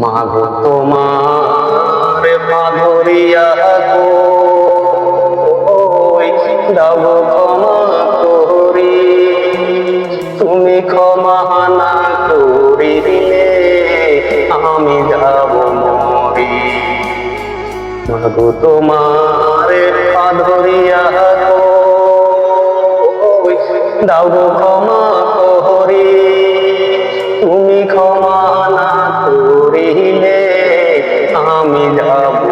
মাগো তোমার মাধুরিয়া গো। দাও ক্ষমা করি। তুমি ক্ষমা না করি দিলে আমি যাব মরি। মাগো তোমার মাধুরিয়া গো। গো ক্ষমা আমি যাব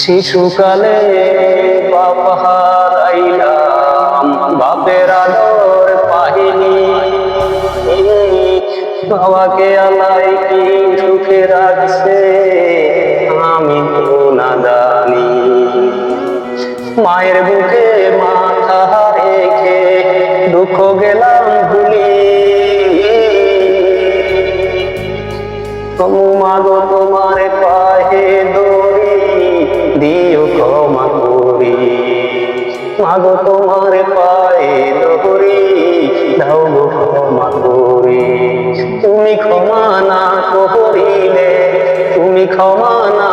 শিশুকালে বাপ হারাইলাম, বাপের আদর পাইনি বাবাকে আলাই কি সুখে রাখছে, আমি তো না জানি। মায়ের বুকে মাথা রেখে দুঃখ গেলাম ভুলি। তোমাগো তোমার পাহে দড়ি দিও ক্ষমা করি মাগো তোমার পায়ে দড়ি দাও গো ক্ষমা করি তুমি ক্ষমা না করিলে, তুমি ক্ষমা না